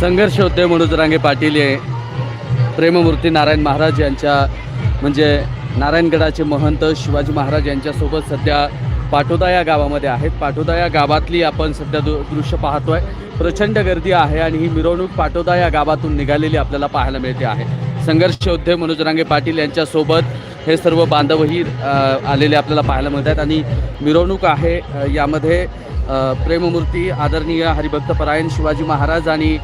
संघर्ष होते मनोज रांगे पाटील हे. प्रेममूर्ती नारायण महाराज यांच्या म्हणजे नारायणगडाचे महंत शिवाजी महाराज यांच्यासोबत सध्या पाटोदा या गावामध्ये आहेत. पाटोदा या गावातली आपण सध्या दु दृश्य पाहतोय. प्रचंड गर्दी आहे आणि ही मिरवणूक पाटोदा या गावातून निघालेली आपल्याला पाहायला मिळते आहे. संघर्ष योद्धे मनोज रांगे पाटील यांच्यासोबत. हे सर्व बांधवही आलेले आपल्याला पाहायला मिळत आहेत. आणि मिरवणूक आहे यामध्ये प्रेममूर्ती आदरणीय हरिभक्त परायण शिवाजी महाराज आणि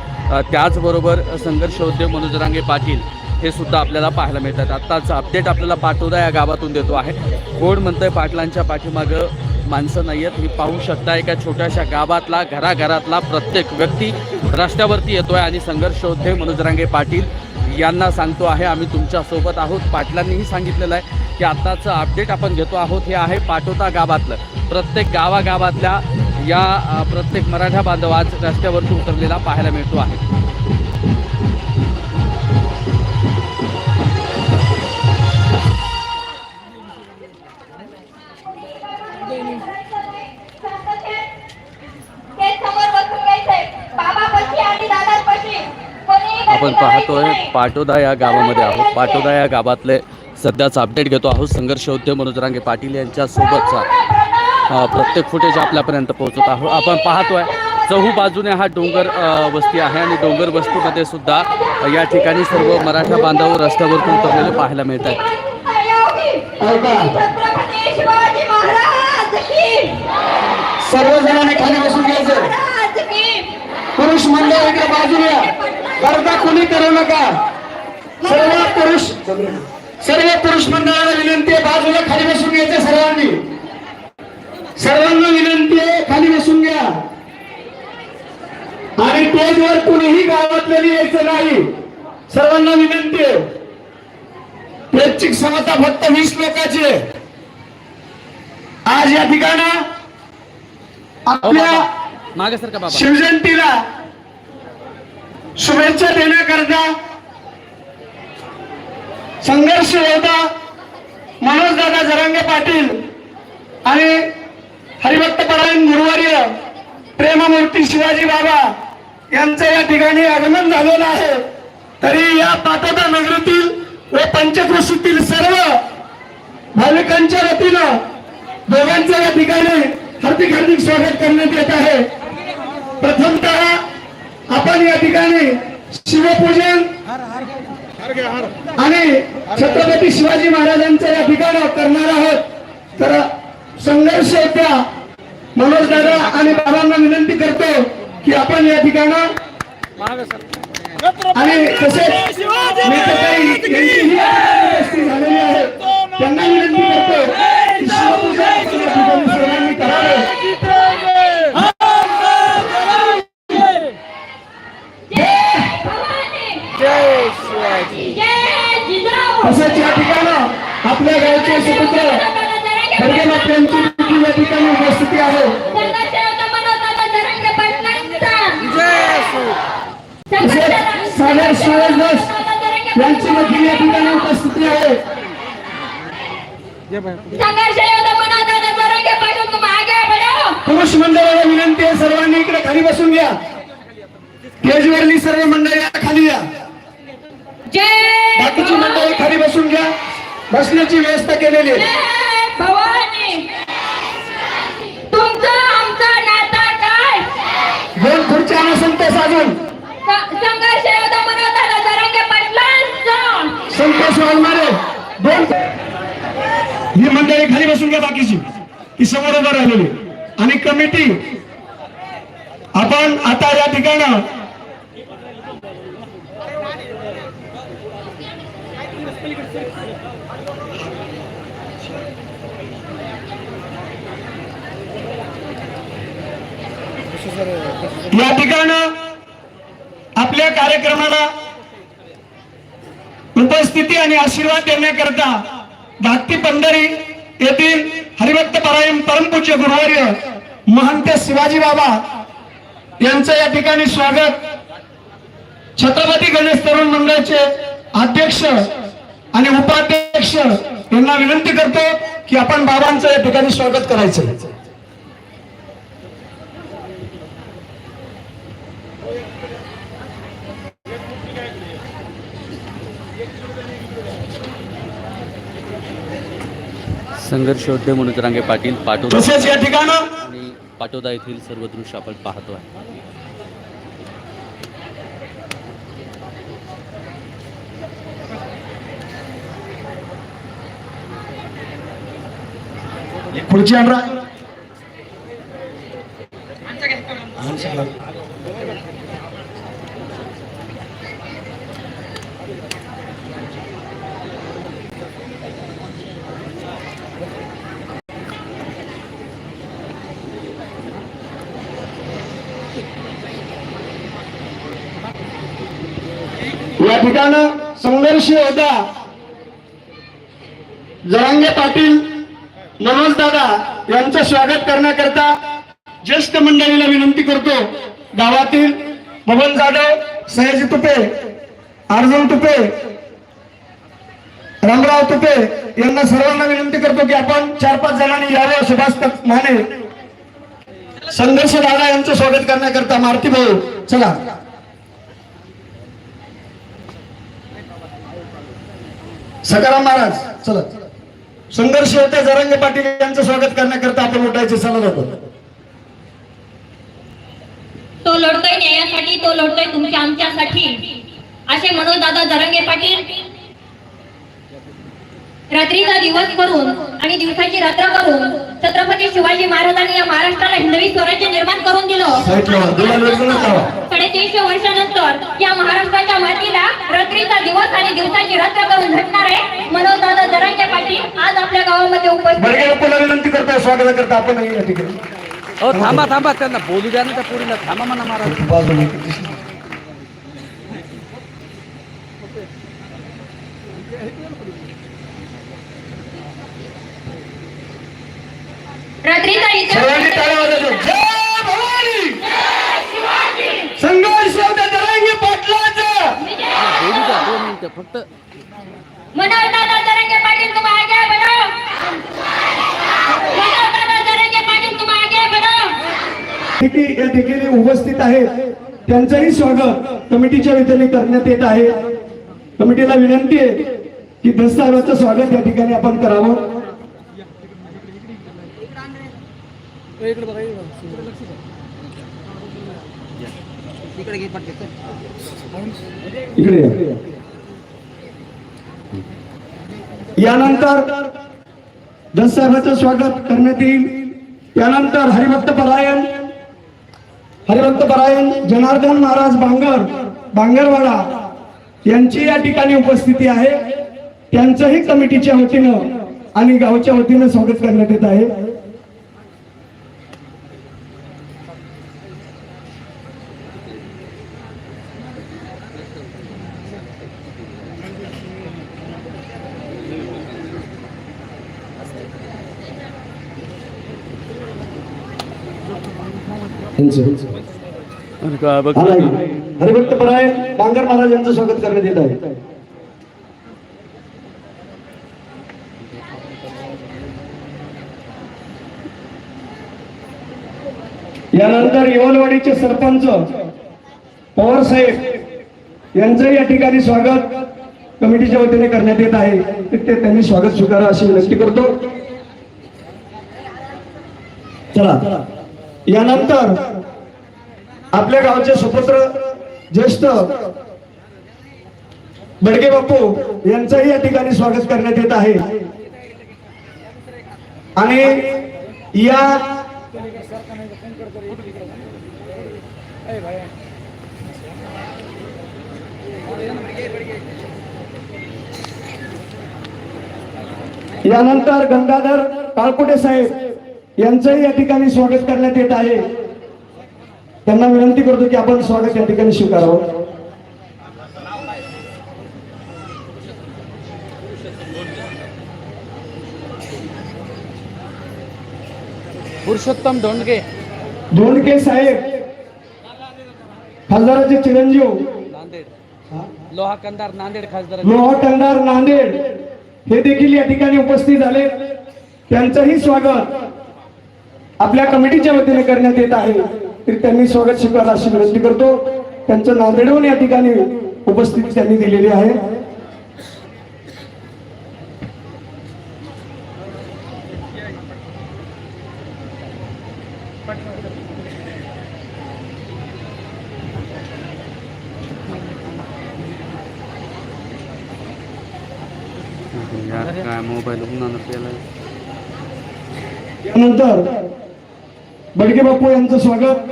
त्याचबरोबर संघर्षोद्योग मनोजरांगे पाटील हे सुद्धा आपल्याला पाहायला मिळतात आत्ताच अपडेट आपल्याला पाटोदा या गावातून देतो आहे. कोण म्हणतंय पाटलांच्या पाठीमागं माणसं नाही आहेत हे पाहू शकता एका छोट्याशा गावातला घराघरातला प्रत्येक व्यक्ती रस्त्यावरती येतोय आणि संघर्षोद्धे मनोजरांगे पाटील यांना सांगतो आहे आम्ही तुमच्यासोबत आहोत. पाटलांनीही सांगितलेलं आहे की आत्ताचं अपडेट आपण घेतो आहोत. हे आहे पाटोता गावातलं. प्रत्येक गावागावातल्या या प्रत्येक मराठा बांधव आज रस्त्यावरती उतरलेला पाहायला मिळतो आहे. पाहतोय आहे पाटोदा या गावामध्ये आहोत. पाटोदा या गावातले सध्याचा अपडेट घेतो आहोत. संघर्ष होते मनोज रांगे पाटील यांच्यासोबतचा प्रत्येक फुटेज आपल्यापर्यंत पोहोचत आहोत. आपण पाहतोय चहू बाजूने हा डोंगर वस्ती आहे आणि डोंगर वस्तीमध्ये सुद्धा या ठिकाणी सर्व मराठा बांधव रस्त्यावरती उतरलेले पाहायला मिळत आहेत. सर्वजणांनी खाली बसून घ्यायचं. पुरुष मंडळ बाजूला गर्दा कोणी करू नका? सर्व पुरुष सर्व पुरुष मंडळाला विनंती आहे बाजूला खाली बसून घ्यायचं सर्वांनी. सर्वांना विनंती आहे खाली बसून घ्या. आणि स्टेजवर कुणीही गावातले यायचं नाही. सर्वांना विनंती आहे. प्रेक्षिक क्षमता फक्त वीस लोकांची आहे. आज या ठिकाणा आपल्या शिवजयंतीला शुभेच्छा देण्याकरता संघर्ष होता. मनोज दादा जरांगे पाटील आणि हरिभक्त परायण प्रेममूर्ती शिवाजी बाबा यांचं या ठिकाणी आगमन झालेलं आहे. तरी या पाटोदा नगरीतील व पंचकृषीतील सर्व भाविकांच्या वतीनं दोघांचं या ठिकाणी हार्दिक हार्दिक स्वागत करण्यात येत आहे. प्रथमतः आपण या ठिकाणी शिवपूजन आणि छत्रपती शिवाजी महाराजांचं या ठिकाणी करणार आहोत. तर संघर्ष होत्या. मनोज दादा आणि बाबांना विनंती करतो की आपण या ठिकाणं आणि तसेच नेतेताई यांचीही उपस्थित झालेली आहे. त्यांना विनंती करतो की शिवपूजन आपण या ठिकाणी सर्वांनी करावे जय भवानी जय शिवाजी जय जिजाऊ तसेच या ठिकाणं? आपल्या गावचे सुपुत्र खडगे मात्र्यांची या ठिकाणी उपस्थिती आहे. तसेच सागर सुरेश यांची देखील या ठिकाणी उपस्थिती आहे. पुरुष मंडळाला विनंती आहे सर्वांनी इकडे खाली बसून घ्या. स्टेजवरली सर्व मंडळी खाली या. बाकीची मंडळी खाली बसून घ्या. बसण्याची व्यवस्था केलेली दोन खुर्च्या पाटलांचा. संतोष वालमारे दोन ही मंडळी खाली बसून घ्या बाकीची. ती समोर उभं राहिलेली आणि कमिटी आपण आता या ठिकाणं या ठिकाणं आपल्या कार्यक्रमाला उपस्थिती आणि आशीर्वाद देण्याकरता धाकटी पंढरी येथील हरिभक्त परायण परमपूज्य गुरुवार्य महंत शिवाजी बाबा यांचं या ठिकाणी स्वागत. छत्रपती गणेश तरुण मंडळाचे अध्यक्ष आणि उपाध्यक्ष यांना विनंती करतो की आपण बाबांचं या ठिकाणी स्वागत करायचं. संघर्ष योद्धे म्हणून रांगे पाटील पाटोदा तसेच या ठिकाणं आणि पाटोदा येथील सर्व दृश्य आपण पाहतो आहे. खुर्ची आणा. वेगानं ठिकाणं संघर्ष होता जरांगे पाटील मनोज दादा यांचं स्वागत करण्याकरता ज्येष्ठ मंडळीला विनंती करतो. गावातील बबन जाधव सयाजी तुपे अर्जुन तुपे रामराव तुपे यांना सर्वांना विनंती करतो की आपण चार पाच जणांनी यावं सुभाष माने. संघर्ष दादा यांचं स्वागत करण्याकरता मारती भाऊ चला. सकाराम महाराज चला. संघर्ष होते जरंगे पाटील यांचं स्वागत करण्याकरता आपण उठायचे चला जातो तो लढतोय न्यायासाठी तो लढतोय तुमच्या आमच्यासाठी. असे मनोज दादा जरंगे पाटील रात्रीचा दिवस करून आणि दिवसाची रात्र करून छत्रपती शिवाजी महाराजांनी या महाराष्ट्राला हिंदवी स्वराज्य निर्माण करून दिलं. साडेतीनशे वर्षानंतर या महाराष्ट्राच्या मातीला रात्रीचा दिवस आणि दिवसाची रात्र करून झटणार आहे. मनोज दादा जरंगे पाटील आज आपल्या गावामध्ये उपस्थित विनंती करतो स्वागत करता आपण या ठिकाणी. हो थांबा थांबा. त्यांना बोलू द्या ना त्या पोरीला. थांबा म्हणा महाराज बाजूला. रात्रीचा सर्वांनी इतिहास टाळ्या वाजवतो. जय भवानी! संघर्ष होते जरांगे पाटलाचं बोलू द्या दोन मिनिटं फक्त मनोज दादा जरंगे पाटील तुम आगे बढ़ो मनोज दादा जरंगे पाटील तुम आगे बढ़ो ठिकी या ठिकाणी उपस्थित आहेत. त्यांचंही स्वागत कमिटीच्या वतीने करण्यात येत आहे. कमिटीला विनंती आहे की दस्तावेजाचं स्वागत या ठिकाणी आपण करावं. इकडे. यानंतर दस्तावेजाचं स्वागत करण्यात येईल. त्यानंतर हरिभक्त परायण हरिभक्त परायण जनार्दन महाराज बांगर बांगरवाडा यांची या ठिकाणी उपस्थिती आहे. त्यांचंही कमिटीच्या वतीनं आणि गावच्या वतीनं स्वागत करण्यात येत आहे. हरिभक्त परायण बांगर महाराज यांचं स्वागत करण्यात येत आहे. यानंतर येवलवाडीचे सरपंच पवार साहेब यांचं या ठिकाणी स्वागत कमिटीच्या वतीने करण्यात येत आहे. ते त्यांनी स्वागत स्वीकारा अशी विनंती करतो. चला. यानंतर आपल्या गावचे सुपुत्र ज्येष्ठ बडगे बापू यांचंही या ठिकाणी स्वागत करण्यात येत आहे. आणि या यानंतर गंगाधर काळकुटे साहेब यांचंही या ठिकाणी स्वागत करण्यात येत आहे. त्यांना विनंती करतो की आपण स्वागत या ठिकाणी स्वीकारावं. पुरुषोत्तम धोंडगे. धोंडके साहेब खासदाराचे चिरंजीव. नांदेड. लोहा कंदार नांदेड खासदार लोहा कंदार नांदेड हे देखील या ठिकाणी उपस्थित झाले. त्यांचंही स्वागत. आपल्या कमिटीच्या वतीने करण्यात येत आहे. तरी त्यांनी स्वागत स्वीकारा अशी विनंती करतो. त्यांचं नांदेडवून या ठिकाणी उपस्थिती त्यांनी दिलेली आहे. मोबाईल नंतर बडगे बापू यांचं स्वागत.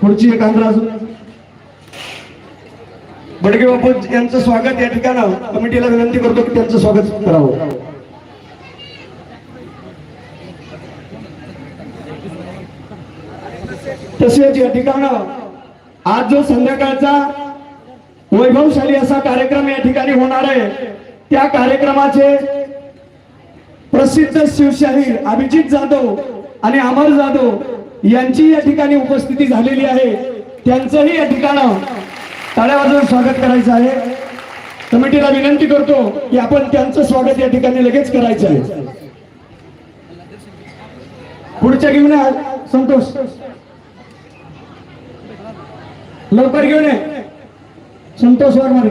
पुढची एक आंध्र अजून. बडगे बापू यांचं स्वागत या ठिकाणं कमिटीला विनंती करतो की त्यांचं स्वागत करावं. तसेच या ठिकाण आज जो संध्याकाळचा वैभवशाली असा कार्यक्रम या ठिकाणी होणार आहे त्या कार्यक्रमाचे प्रसिद्ध शिवशाहीर अभिजित जाधव आणि अमर जाधव यांची या ठिकाणी उपस्थिती झालेली आहे. त्यांचंही या ठिकाणं टाळ्या वाजवून स्वागत करायचं आहे. कमिटीला विनंती करतो की आपण त्यांचं स्वागत या ठिकाणी लगेच करायचं आहे. पुढच्या घेऊन संतोष. लवकर घेऊन ये. संतोष वारमारे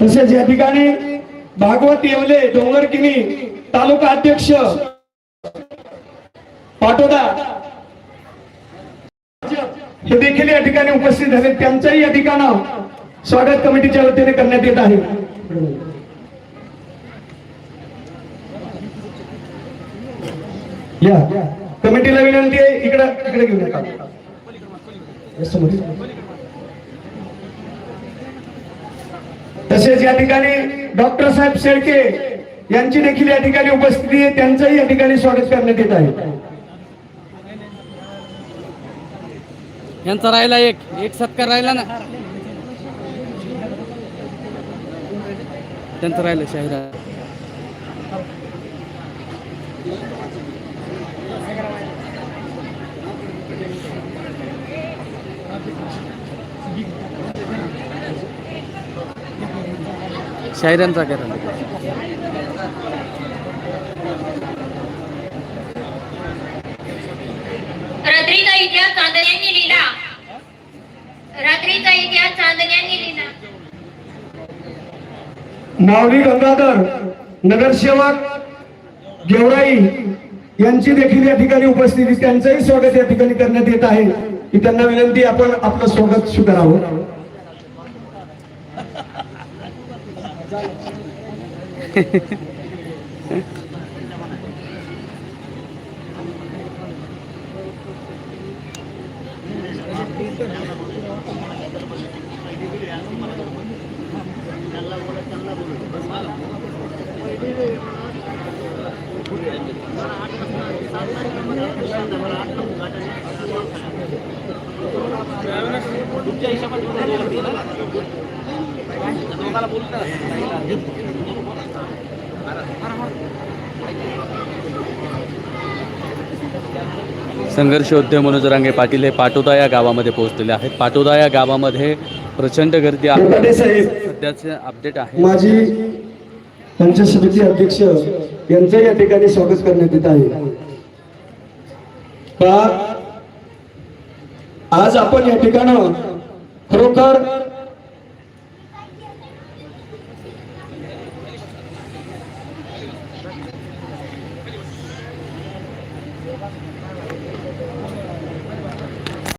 तसेच या ठिकाणी भागवत येवले डोंगरकिनी तालुका अध्यक्ष पाटोदा. हे देखील या ठिकाणी उपस्थित झाले. त्यांचंही या ठिकाणं स्वागत कमिटीच्या वतीने करण्यात येत आहे. या. कमिटीला विनंती आहे इकडे इकडे घेऊन तसेच या ठिकाणी डॉक्टर साहेब शेळके यांची देखील या ठिकाणी उपस्थिती आहे त्यांचंही या ठिकाणी स्वागत करण्यात येत आहे. यांचा राहिला एक एक सत्कार राहिला ना. त्यांचा राहिला शाहिरा शाहिरांचा करा. रात्रीचा इतिहास चांदण्यांनी लिहिला. रात्रीचा इतिहास चांदण्यांनी लिहिला. माऊली गंगाधर नगरसेवक गेवराई यांची देखील या ठिकाणी उपस्थिती त्यांचंही स्वागत या ठिकाणी करण्यात येत आहे. की त्यांना विनंती आपण आपलं स्वागत स्वीकारावं. संघर्ष योद्धे मनोज रांगे पाटील हे पाटोदा या गावामध्ये पोहोचलेले आहेत. पाटोदा या गावामध्ये प्रचंड गर्दी आहे. सध्याचे अपडेट आहे. माजी पंचायत समिती अध्यक्ष यांचं या ठिकाणी स्वागत करण्यात येत आहे. आज आपण या ठिकाणं खरोखर